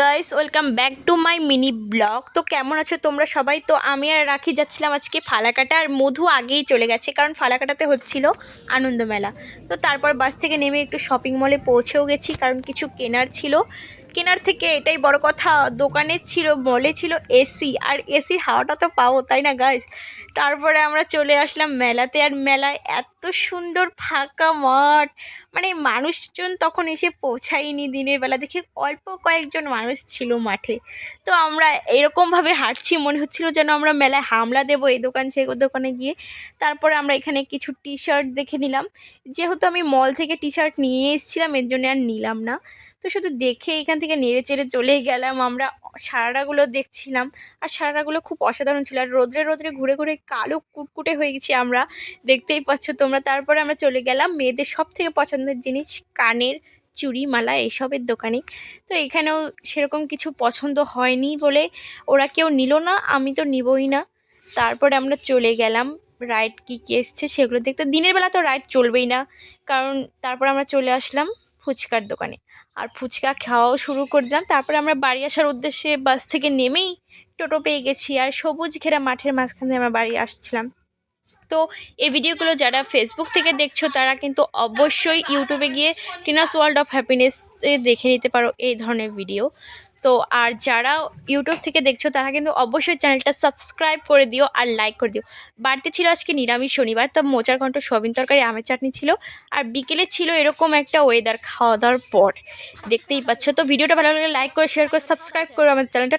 Guys welcome back to my mini blog তো কেমন আছো তোমরা সবাই? তো আমি আর রাখি যাচ্ছিলাম আজকে ফালাকাটা, আর মধু আগেই চলে গেছে, কারণ ফালাকাটাতে হচ্ছিল আনন্দমেলা তো তারপর বাস থেকে নেমে একটু শপিং মলে পৌঁছেও গেছি, কারণ কিছু কেনার ছিল। কেনার থেকে এটাই বড় কথা, দোকানে ছিল মলে ছিল এসি আর এসির হাওয়াটা তো পাবো, তাই না গাইস তারপরে আমরা চলে আসলাম মেলাতে, আর মেলায় এত সুন্দর ফাঁকা মাঠ মানে মানুষজন তখন এসে পৌঁছায়নি দিনের বেলা। দেখে অল্প কয়েকজন মানুষ ছিল মাঠে। তো আমরা এরকমভাবে হাঁটছি, মনে হচ্ছিল যেন আমরা মেলায় হামলা দেবো এই দোকান সে দোকানে গিয়ে। তারপরে আমরা এখানে কিছু টি শার্ট দেখে নিলাম। যেহেতু আমি মল থেকে টি শার্ট নিয়ে এসেছিলাম, এর জন্য আর নিলাম না। তো শুধু দেখে এখান থেকে নেড়ে চেড়ে চলেই গেলাম। আমরা সারারাগুলো দেখছিলাম। আর সারারাগুলো খুব অসাধারণ ছিল। আর রোদ্রে রোদ্রে ঘুরে ঘুরে কালো কুটকুটে হয়ে গেছি আমরা। দেখতেই পাচ্ছ তোমরা। তারপরে আমরা চলে গেলাম। মেয়েদের সব থেকে পছন্দের জিনিস, কানের চুড়ি, মালা এসবের দোকানে তো এখানেও সেরকম কিছু পছন্দ হয়নি বলে ওরা কেউ নিল না, আমি তো নিবই না। তারপরে আমরা চলে গেলাম রাইড কী কী এসছে সেগুলো দেখতে। দিনের বেলা তো রাইড চলবেই না, কারণ তারপর আমরা চলে আসলাম ফুচকার দোকানে। আর ফুচকা খাওয়াও শুরু করে দিলাম, তারপরে আমরা বাড়ি আসার উদ্দেশ্যে বাস থেকে নেমেই টোটো পেয়ে গেছি, আর সবুজ ঘেরা মাঠের মাঝখানে আমরা বাড়ি আসছিলাম। তো এই ভিডিওগুলো যারা ফেসবুক থেকে দেখছ, তারা কিন্তু অবশ্যই ইউটিউবে গিয়ে টিনাস ওয়ার্ল্ড অফ হ্যাপিনেসে দেখে নিতে পারো এই ধরনের ভিডিও তো আর যারা ইউটিউব থেকে দেখছ, তারা কিন্তু অবশ্যই চ্যানেলটা সাবস্ক্রাইব করে দিও আর লাইক করে দিও। বাড়িতে ছিল আজকে নিরামিষ শনিবার, তো মোচার ঘন্ট সবিন তরকারি, আমের চাটনি ছিল আর বিকেলে ছিল এরকম একটা ওয়েদার খাওয়া দাওয়ার পর। দেখতেই পাচ্ছ। তো ভিডিওটা ভালো লাগলে লাইক করে শেয়ার করে সাবস্ক্রাইব করো আমার চ্যানেলটা